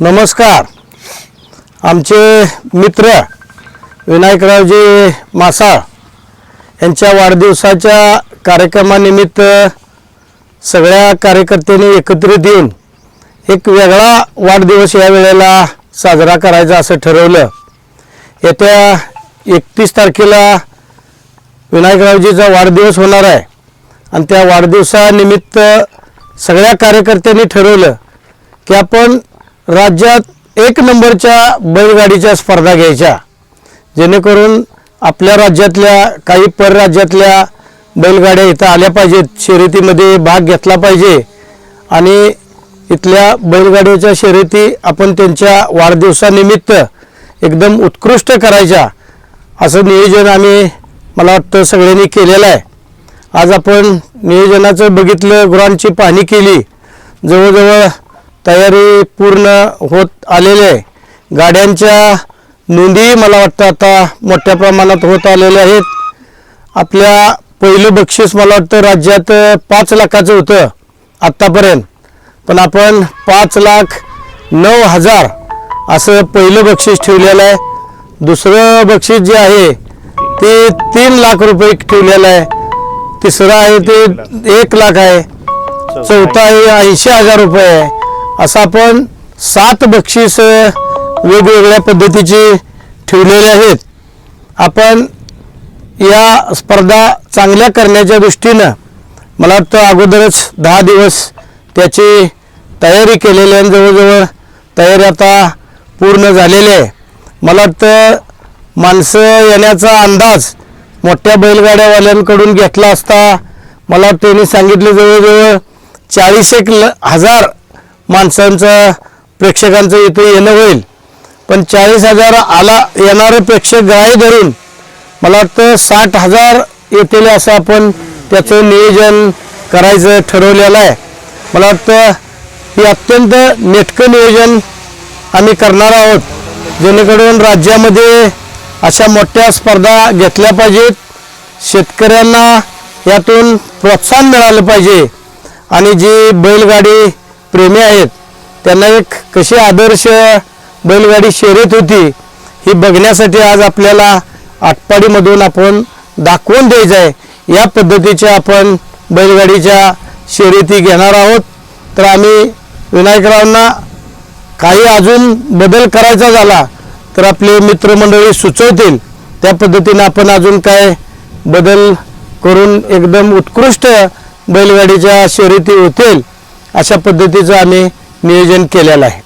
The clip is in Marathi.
नमस्कार. आमचे मित्र विनायकरावजी मासाळ यांच्या वाढदिवसाच्या कार्यक्रमानिमित्त सगळ्या कार्यकर्त्यांनी एकत्रित येऊन एक वेगळा वाढदिवस या वेळेला साजरा करायचा असं ठरवलं. येत्या एकतीस तारखेला विनायकरावजीचा वाढदिवस होणार आहे. आणि त्या वाढदिवसानिमित्त सगळ्या कार्यकर्त्यांनी ठरवलं की आपण राज्यात एक नंबरच्या बैलगाडीच्या स्पर्धा घ्यायच्या. जेणेकरून आपल्या राज्यातल्या काही परराज्यातल्या बैलगाड्या इथं आल्या पाहिजेत शर्यतीमध्ये भाग घेतला पाहिजे. आणि इथल्या बैलगाड्याच्या शर्यती आपण त्यांच्या वाढदिवसानिमित्त एकदम उत्कृष्ट करायच्या असं नियोजन आम्ही मला वाटतं सगळ्यांनी केलेलं आहे. आज आपण नियोजनाचं बघितलं गुरांची पाहणी केली. जवळजवळ तयारी पूर्ण होत आलेली आहे. गाड्यांच्या नोंदी मला वाटतं आता मोठ्या प्रमाणात होत आलेल्या आहेत. आपल्या पहिलं बक्षीस मला वाटतं राज्यात पाच लाखाचं होतं आत्तापर्यंत. पण आपण पाच लाख नऊ हजार असं पहिलं बक्षीस ठेवलेलं आहे. दुसरं बक्षीस जे आहे ते तीन लाख रुपये ठेवलेलं आहे. तिसरं आहे ते एक लाख आहे. चौथा आहे ऐंशी हजार रुपये आहे. असं आपण सात बक्षीस वेगवेगळ्या पद्धतीची ठेवलेले आहेत. आपण या स्पर्धा चांगल्या करण्याच्या दृष्टीनं मला वाटतं अगोदरच दहा दिवस त्याची तयारी केलेली आहे जवळजवळ तयारी आता पूर्ण झालेली आहे. मला वाटतं माणसं येण्याचा अंदाज मोठ्या बैलगाड्यावाल्यांकडून घेतला असता मला वाटतं त्यांनी सांगितलं जवळजवळ चाळीस एक ल हजार माणसांचं प्रेक्षकांचं इथं येणं होईल. पण चाळीस हजार आला येणारे प्रेक्षक गाय धरून मला वाटतं साठ हजार येतील असं आपण त्याचं नियोजन करायचं ठरवलेलं आहे. मला वाटतं हे अत्यंत नेटकं नियोजन आम्ही करणार आहोत. जेणेकरून राज्यामध्ये अशा मोठ्या स्पर्धा घेतल्या पाहिजेत. शेतकऱ्यांना यातून प्रोत्साहन मिळालं पाहिजे. आणि जी बैलगाडी प्रेमी आहेत. त्यांना एक कशी आदर्श बैलगाडी शर्यत होती ही बघण्यासाठी आज आपल्याला आटपाडीमधून आपण दाखवून द्यायचं आहे. या पद्धतीच्या आपण बैलगाडीच्या शर्यती घेणार आहोत. तर आम्ही विनायकरावांना काही अजून बदल करायचा झाला तर आपले मित्रमंडळी सुचवतील. त्या पद्धतीने आपण अजून काय बदल करून एकदम उत्कृष्ट बैलगाडीच्या शर्यती होतील. अशा पद्धतीचं आम्ही नियोजन केलेलं आहे.